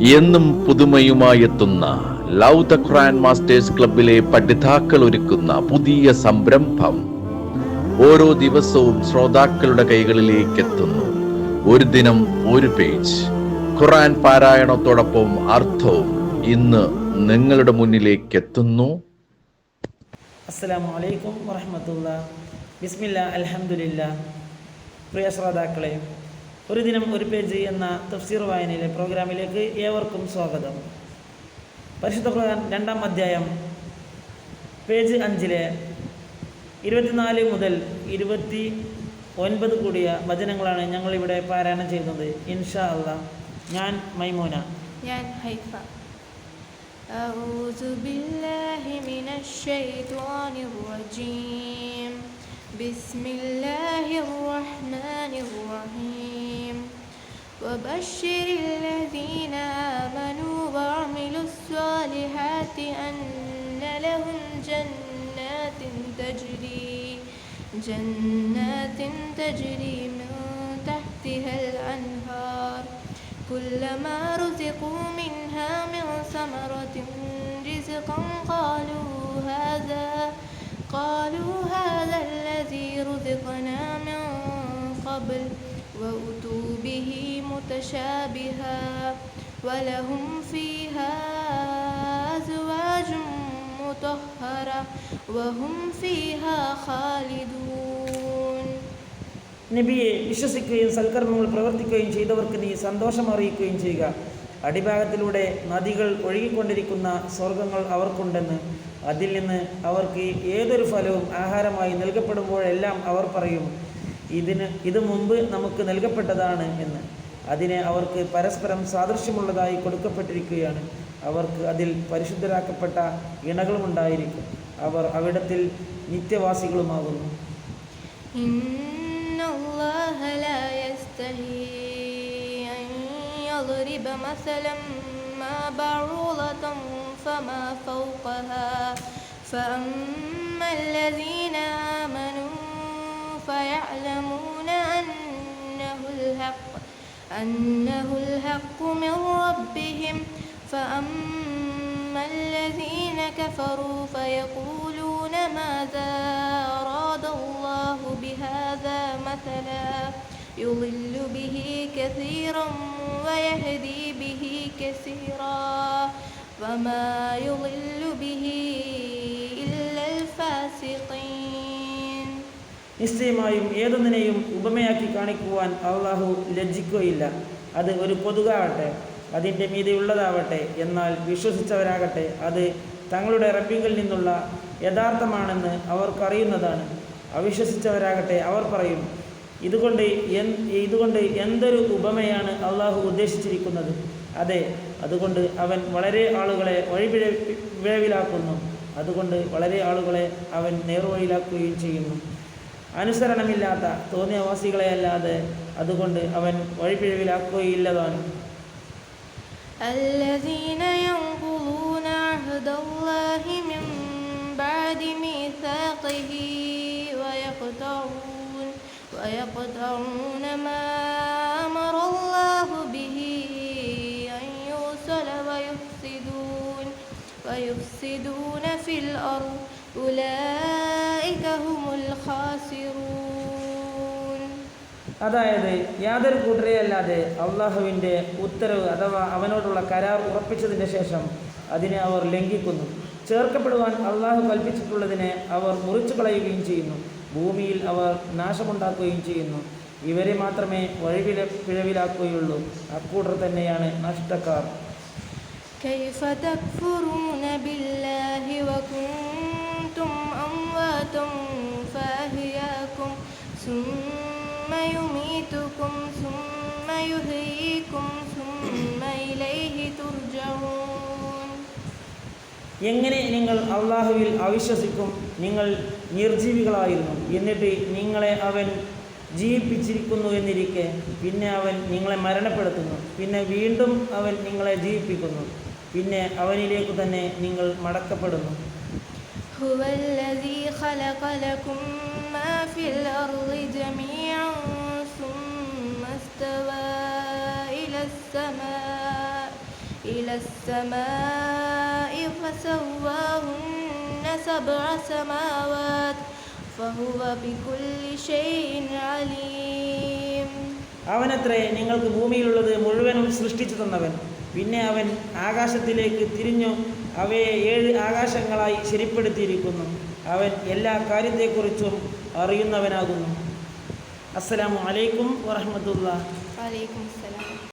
എന്നും പുതുമയുമായെത്തുന്ന love the Quran masters ക്ലബിലെ പഠിതാക്കൾ ഒരുക്കുന്ന പുതിയ സംരംഭം ഓരോ ദിവസവും ശ്രോതാക്കളുടെ കൈകളിലേക്ക് എത്തുന്നു ഒരു ദിനം ഒരു പേജ്. ഖുറാൻ പാരായണത്തോടൊപ്പം അർത്ഥവും ഇന്ന് നിങ്ങളുടെ മുന്നിലേക്ക് എത്തുന്നു അസ്സലാമു അലൈക്കും വറഹമത്തുള്ള ബിസ്മില്ല അലഹമുല്ല പ്രിയ ശ്രോതാക്കളെ ഒരു ദിനം ഒരു പേജ് എന്ന തഫ്സീർ വായനയിലെ പ്രോഗ്രാമിലേക്ക് ഏവർക്കും സ്വാഗതം പരിശുദ്ധ ഖുർആൻ രണ്ടാം അധ്യായം പേജ് അഞ്ചിലെ ഇരുപത്തിനാല് മുതൽ ഇരുപത്തി ഒൻപത് കൂടിയ വചനങ്ങളാണ് ഞങ്ങളിവിടെ പാരായണം ചെയ്യുന്നത് ഇൻഷാ അള്ളാ ഞാൻ മൈമൂന ഞാൻ ഹൈഫ أعوذ بالله من الشيطان الرجيم بسم الله الرحمن الرحيم وبشر الذين آمنوا وعملوا الصالحات أن لهم جنات تجري جنات تجري من تحتها الأنهار. كلما رزقوا منها من ثمرة رزقا قالوا هذا قالوا هذا الذي رزقنا من قبل. وأتوا به متشابها ولهم فيها أزواج مطهرة وهم فيها خالدون നബിയെ വിശ്വസിക്കുകയും സൽക്കർമ്മങ്ങൾ പ്രവർത്തിക്കുകയും ചെയ്തവർക്ക് നീ സന്തോഷം അറിയിക്കുകയും ചെയ്യുക അടിഭാഗത്തിലൂടെ നദികൾ ഒഴുകിക്കൊണ്ടിരിക്കുന്ന സ്വർഗങ്ങൾ അവർക്കുണ്ടെന്ന് അതിൽ നിന്ന് അവർക്ക് ഏതൊരു ഫലവും ആഹാരമായി നൽകപ്പെടുമ്പോഴെല്ലാം അവർ പറയും ഇതിന് ഇത് മുമ്പ് നമുക്ക് നൽകപ്പെട്ടതാണ് എന്ന് അതിനെ അവർക്ക് പരസ്പരം സാദൃശ്യമുള്ളതായി കൊടുക്കപ്പെട്ടിരിക്കുകയാണ് അവർക്ക് അതിൽ പരിശുദ്ധരാക്കപ്പെട്ട ഇണകളുമുണ്ടായിരിക്കും അവർ അവിടത്തിൽ നിത്യവാസികളുമാകുന്നു إن الله لا يستحي أن يضرب مثلا ما بعوضة فما فوقها فأما الذين آمنوا فيعلمون أنه الحق أنه الحق من ربهم. فأما الذين كفروا فيقولون ماذا أراد الله بهذا مثلا؟ يضل به كثيرا ويهدي به كثيرا. وما يضل به നിശ്ചയമായും ഏതൊന്നിനെയും ഉപമയാക്കി കാണിക്കുവാൻ അള്ളാഹു ലജ്ജിക്കുകയില്ല. അത് ഒരു കൊതുകാവട്ടെ അതിന്റെ മീതെയുള്ളതാവട്ടെ എന്നാൽ വിശ്വസിച്ചവരാകട്ടെ അത് തങ്ങളുടെ റബ്ബിങ്കിൽ നിന്നുള്ള യഥാർത്ഥമാണെന്ന് അവർക്കറിയുന്നതാണ്. അവിശ്വസിച്ചവരാകട്ടെ അവർ പറയും ഇതുകൊണ്ട് എൻ ഇതുകൊണ്ട് എന്തൊരു ഉപമയാണ് അള്ളാഹു ഉദ്ദേശിച്ചിരിക്കുന്നത്? അതെ അതുകൊണ്ട് അവൻ വളരെ ആളുകളെ വഴിപിഴ അതുകൊണ്ട് വളരെ ആളുകളെ അവൻ നേർവഴിയിലാക്കുകയും ചെയ്യുന്നു. അനുസരണമില്ലാത്ത തോന്നിയവാസികളെ അല്ലാതെ അതുകൊണ്ട് അവൻ വഴിപിഴവിലാക്കുകയില്ലതാണ് الذين ينقضون عهد الله من بعد ميثاقه ويقطعون ويقطعون ما أمر الله به أن يوصل ويفسدون ويفسدون في الأرض أولئك هم الخاسرون അതായത് യാതൊരു കൂട്ടരെ അല്ലാതെ അള്ളാഹുവിൻ്റെ ഉത്തരവ് അഥവാ അവനോടുള്ള കരാർ ഉറപ്പിച്ചതിൻ്റെ ശേഷം അതിനെ അവർ ലംഘിക്കുന്നു ചേർക്കപ്പെടുവാൻ അള്ളാഹു കൽപ്പിച്ചിട്ടുള്ളതിനെ അവർ മുറിച്ചു കളയുകയും ചെയ്യുന്നു ഭൂമിയിൽ അവർ നാശമുണ്ടാക്കുകയും ചെയ്യുന്നു ഇവരെ മാത്രമേ വഴിവില പിഴവിലാക്കുകയുള്ളൂ അക്കൂട്ടർ തന്നെയാണ് നഷ്ടക്കാർ كيف تكفرون بالله وكنتم أمواتا فأحياكم ثم يميتكم ثم يحييكم ثم إليه ترجعون എങ്ങനെ നിങ്ങൾ അള്ളാഹുവിൽ അവിശ്വസിക്കും നിങ്ങൾ നിർജീവികളായിരുന്നു എന്നിട്ട് നിങ്ങളെ അവൻ ജീവിപ്പിച്ചിരിക്കുന്നു എന്നിരിക്കെ പിന്നെ അവൻ നിങ്ങളെ മരണപ്പെടുത്തുന്നു പിന്നെ വീണ്ടും അവൻ നിങ്ങളെ ജീവിപ്പിക്കുന്നു പിന്നെ അവനിലേക്ക് തന്നെ നിങ്ങൾ മടക്കപ്പെടുന്നു هو الذي خلق لكم ما في الأرض جميعا ثم استوى إلى السماء السماء فسواهن سبع سماوات فهو بكل شيء عليم അവനത്രേ നിങ്ങൾക്ക് ഭൂമിയിലുള്ളത് മുഴുവനും സൃഷ്ടിച്ചു തന്നവൻ പിന്നെ അവൻ ആകാശത്തിലേക്ക് തിരിഞ്ഞു അവയെ ഏഴ് ആകാശങ്ങളായി ശരിപ്പെടുത്തിയിരിക്കുന്നു. അവൻ എല്ലാ കാര്യത്തെക്കുറിച്ചും അറിയുന്നവനാകുന്നു. അസ്സലാമു അലൈക്കും വറഹമത്തുള്ള